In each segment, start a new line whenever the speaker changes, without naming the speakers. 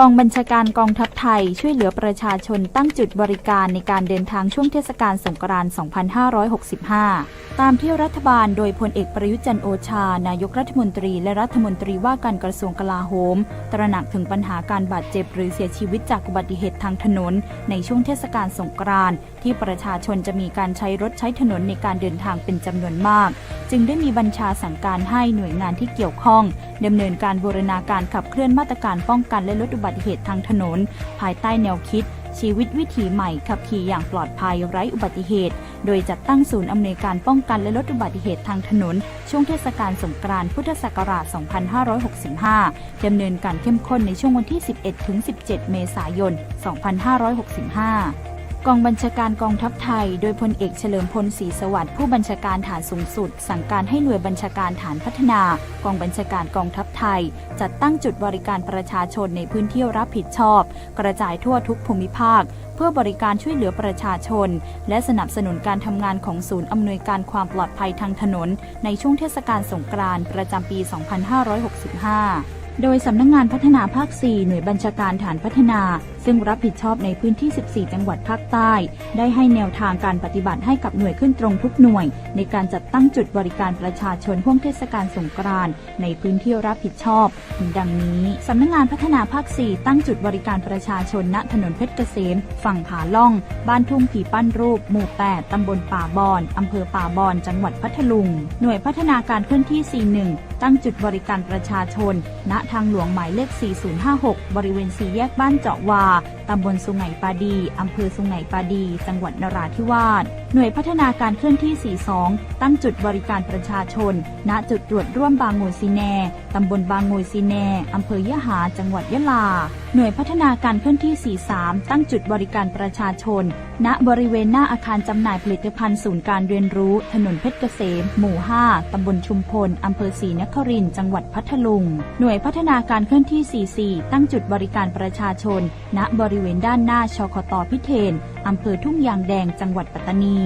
กองบัญชาการกองทัพไทยช่วยเหลือประชาชนตั้งจุดบริการในการเดินทางช่วงเทศกาลสงกรานต์ 2565 ตามที่รัฐบาลโดยพลเอกประยุจันทร์โอชา นายกรัฐมนตรีและรัฐมนตรีว่าการกระทรวงกลาโหม ตระหนักถึงปัญหาการบาดเจ็บหรือเสียชีวิตจากอุบัติเหตุทางถนน ในช่วงเทศกาลสงกรานต์ที่ประชาชนจะมีการใช้รถใช้ถนนในการเดินทางเป็นจำนวนมาก จึงได้มีบัญชาสั่งการให้หน่วยงานที่เกี่ยวข้องดำเนินการบูรณาการขับเคลื่อนมาตรการป้องกันและลดอุบััติเหตุทางถนน ภายใต้แนวคิด ชีวิตวิถีใหม่ขับขี่อย่างปลอดภัยไร้อุบัติเหตุ โดยจัดตั้งศูนย์อำนวยการป้องกันและลดอุบัติเหตุทางถนน ช่วงเทศกาลสงกรานต์พุทธศักราช 2565 ดำเนินการเข้มข้นในช่วงวันที่ 11-17 เมษายน 2565 กองบัญชาการกองทัพไทย โดยพลเอกเฉลิมพลศรีสวัสดิ์ผู้บัญชาการฐานสูงสุด สั่งการให้หน่วยบัญชาการฐานพัฒนา กองบัญชาการกองทัพไทย จัดตั้งจุดบริการประชาชนในพื้นที่รับผิดชอบ กระจายทั่วทุกภูมิภาค เพื่อบริการช่วยเหลือประชาชน และสนับสนุนการทำงานของศูนย์อำนวยการความปลอดภัยทางถนน ในช่วงเทศกาลสงกรานต์ประจำปี 2565โดยสำนักงงานพัฒนาภาค 4 หน่วยบัญชาการฐานพัฒนา ซึ่งรับผิดชอบในพื้นที่ 14 จังหวัดภาคใต้ ได้ให้แนวทางการปฏิบัติให้กับหน่วยขึ้นตรงทุกหน่วย ในการจัดตั้งจุดบริการประชาชนห่วงเทศกาลสงกรานต์ในพื้นที่รับผิดชอบ ดังนี้สำนักงงานพัฒนาภาค 4 ตั้งจุดบริการประชาชนณถนนเพชรเกษม ฝั่งผาล่อง บ้านทุ่งผีปั้นรูป หมู่ 8 ตำบลป่าบอนอำเภอป่าบอน จังหวัดพัทลุง หน่วยพัฒนาการเคลื่อนที่ 41 ตั้งจุดบริการประชาชน ณทางหลวงหมายเลข 4056 บริเวณสี่แยกบ้านเจาะวาตำบลสุไหงปาดี อำเภอสุไหงปาดี จังหวัดนราธิวาสหน่วยพัฒนาการเคลื่อนที่ 42 ตั้งจุดบริการประชาชน ณ จุดตรวจร่วมบางงยซีแน ตำบลบางงยซีแน อำเภอยะหา จังหวัดยะลา หน่วยพัฒนาการเคลื่อนที่ 43 ตั้งจุดบริการประชาชน ณ บริเวณหน้าอาคารจำหน่ายผลิตภัณฑ์ศูนย์การเรียนรู้ ถนนเพชรเกษม หมู่ 5 ตำบลชุมพล อำเภอศรีนครินทร์ จังหวัดพัทลุง หน่วยพัฒนาการเคลื่อนที่ 44 ตั้งจุดบริการประชาชน ณ บริเวณด้านหน้าชคตพิเทน อำเภอทุ่งยางแดงจังหวัดปัตตานี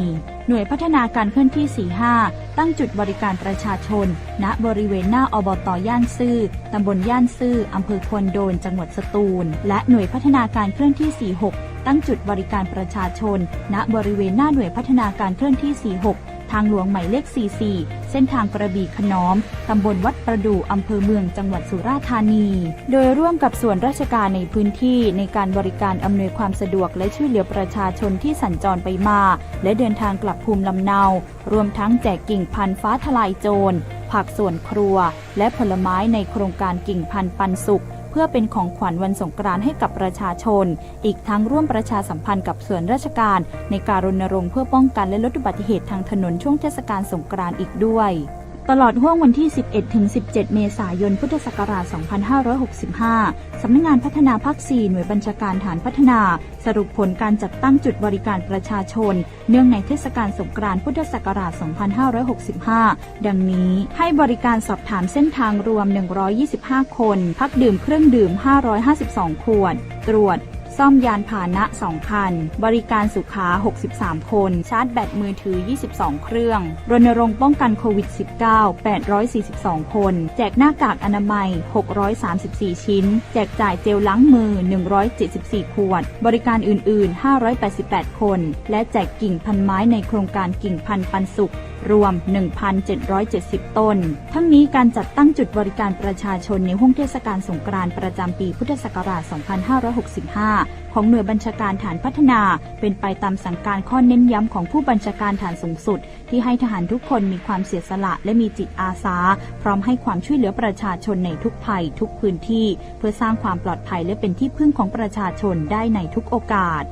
หน่วยพัฒนาการเคลื่อนที่ 45 ตั้งจุดบริการประชาชน ณบริเวณหน้าอบตย่านซื่อตำบลย่านซื่ออำเภอควนโดนจังหวัดสตูล และหน่วยพัฒนาการเคลื่อนที่ 46 ตั้งจุดบริการประชาชน ณบริเวณหน้าหน่วยพัฒนาการเคลื่อนที่ 46 ทางหลวงหมายเลข 44 เส้นทางกระบี่ขนอม ตำบลวัดประดู่อำเภอเมืองจังหวัดสุราษฎร์ธานี โดยร่วมกับส่วนราชการในพื้นที่ในการบริการอำนวยความสะดวกและช่วยเหลือประชาชนที่สัญจรไปมา และเดินทางกลับภูมิลำเนา รวมทั้งแจกกิ่งพันธุ์ฟ้าทลายโจรผักสวนครัว และผลไม้ในโครงการกิ่งพันธุ์ปันสุข เพื่อเป็นของขวัญวันสงกรานต์ให้กับประชาชน อีกทั้งร่วมประชาสัมพันธ์กับส่วนราชการ ในการรณรงค์เพื่อป้องกันและลดอุบัติเหตุทางถนนช่วงเทศกาลสงกรานต์อีกด้วย ตลอดห่วงวันที่ 11ถึง17 เมษายน พุทธศักราช 2565 สำนักงานพัฒนาภาค 4 หน่วยบัญชาการฐานพัฒนา สรุปผลการจัดตั้งจุดบริการประชาชน เนื่องในเทศกาลสงกรานต์พุทธศักราช 2565 ดังนี้ให้บริการสอบถามเส้นทางรวม 125 คน พักดื่มเครื่องดื่ม 552 ขวด ตรวจ ซ่อมยานพาหนะ 2 คัน บริการสุขา 63 คน ชาร์จแบตมือถือ 22 เครื่อง รณรงค์ป้องกันโควิด -19 842 คน แจกหน้ากากอนามัย 634 ชิ้น แจกจ่ายเจลล้างมือ 174 ขวด บริการอื่น ๆ 588 คน และแจกกิ่งพันไม้ในโครงการกิ่งพันปันสุข รวม 1,770 ต้น ทั้งนี้การจัดตั้งจุดบริการประชาชนในห้วงเทศกาลสงกรานต์ประจำปีพุทธศักราช 2565 ของหน่วยบัญชาการฐานพัฒนา เป็นไปตามสั่งการข้อเน้นย้ำของผู้บัญชาการฐานสูงสุด ที่ให้ทหารทุกคนมีความเสียสละและมีจิตอาสา พร้อมให้ความช่วยเหลือประชาชนในทุกภัยทุกพื้นที่ เพื่อสร้างความปลอดภัยและเป็นที่พึ่งของประชาชนได้ในทุกโอกาส